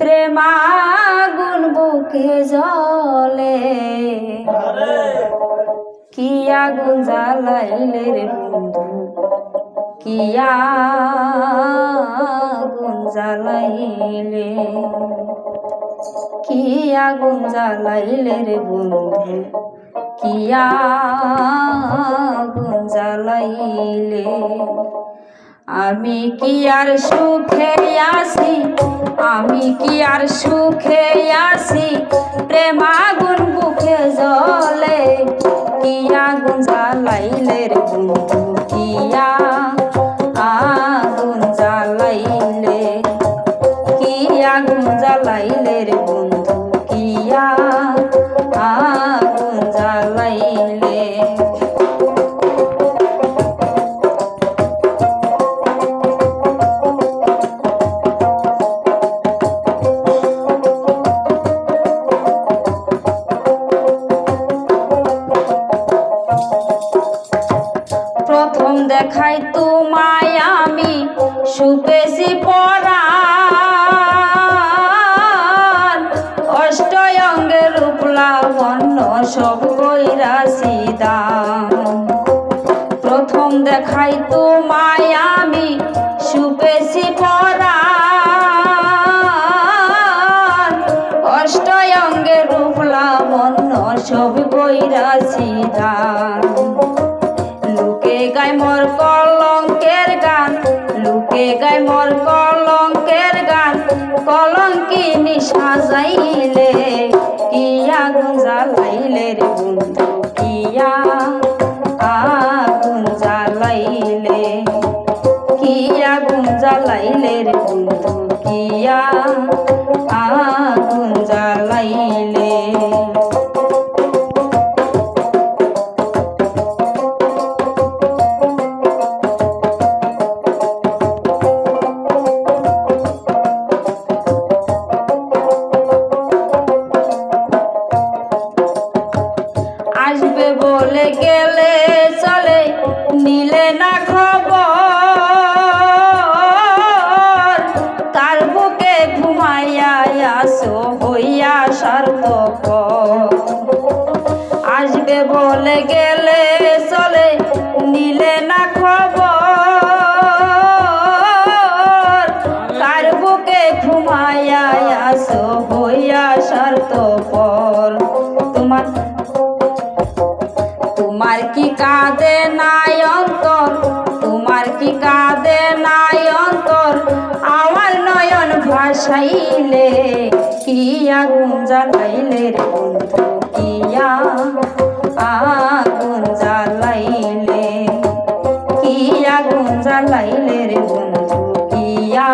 প্রেমাগুন বুকে জলে। কি আগুন জ্বালাইলে রে বন্ধু? কি আগুন জ্বালাইলে? কি আগুন জ্বালাইলে রে বন্ধু? কি আগুন জ্বালাইলে? আমি কি আর সুখে আসি আমি কি আর সুখে আসি প্রেম আগুন বুকে জলে কি আগুন জ্বালাইলে রে বন্ধু কি আগুন জ্বালাইলে কি আগুন জ্বালাইলে রে বন্ধু কি আগুন জ্বালাইলে। সুপেশি পরা অষ্টয়ঙ্গের রূপলা বর্ণ সব কইরা সিদান। প্রথম দেখাই তোমায় আমি সুপেশি পরা অষ্টয়ঙ্গের রূপলা বর্ণ সব কইরা সিদান। লুকে গায় মোর কলঙ্কের গান। লুকে গায় মোর কলঙ্কের গান? কলঙ্কিনী সাজাইলে কি আগুন জ্বালাইলে রে বন্ধু, কিয়া আগুন জ্বালাইলে কি আগুন জ্বালাইলে রে বন্ধু, কিয়া আগুন বলে গেলে চলে, নিলে না খবর। তার বুকে ঘুমাইয়া আসো, হইয়া সার্থক আসবে বলে গেলে চলে, নিলে না খবর। তার বুকে ঘুমাইয়া আসো, হইয়া সার্থপর। কাঁদে নাই অন্তর, তোমার কি কাঁদে নাই অন্তর? আমার নয়ন ভাসাইলে, কি আগুন জ্বালাইলে রে বন্ধু কিয়া আগুন জ্বালাইলে? কি আগুন জ্বালাইলে রে বন্ধু কিয়া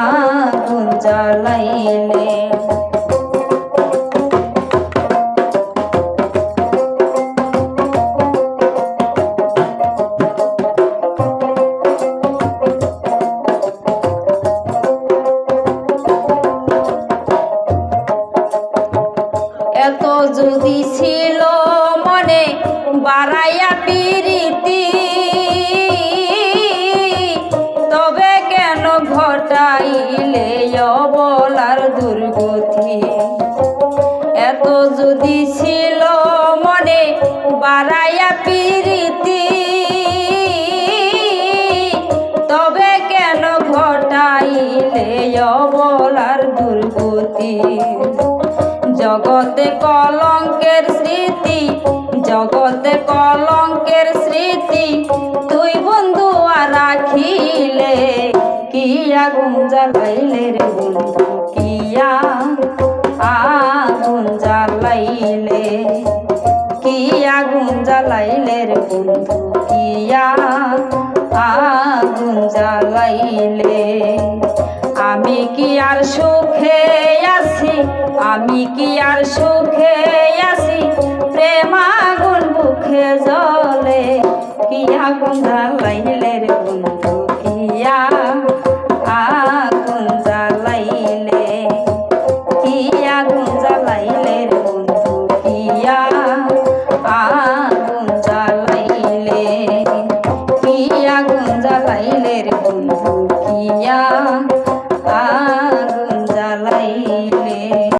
আগুন জ্বালাইলে? বাড়াইয়া পিরিতি। তবে কেন ঘটাইলে অবলার দুর্গতি? এত যদি ছিল মনে বাড়াইয়া পিরিতি, তবে কেন ঘটাইলে অবলার দুর্গতি? জগতে কলঙ্কের স্মৃতি জগতে কলঙ্কের স্মৃতি তুই বন্ধু আর রাখিলে। কি আগুন জ্বালাইলে রে বন্ধু, কিয়া আগুন জ্বালাইলে। কি আগুন জ্বালাইলে রে বন্ধু, কিয়া আগুন জ্বালাইলে। আমি কি আর সুখে আছি? আমি কি আর সুখে আছি? প্রেম আগুন বুকে জলে, কি আগুন জ্বালাইলে রে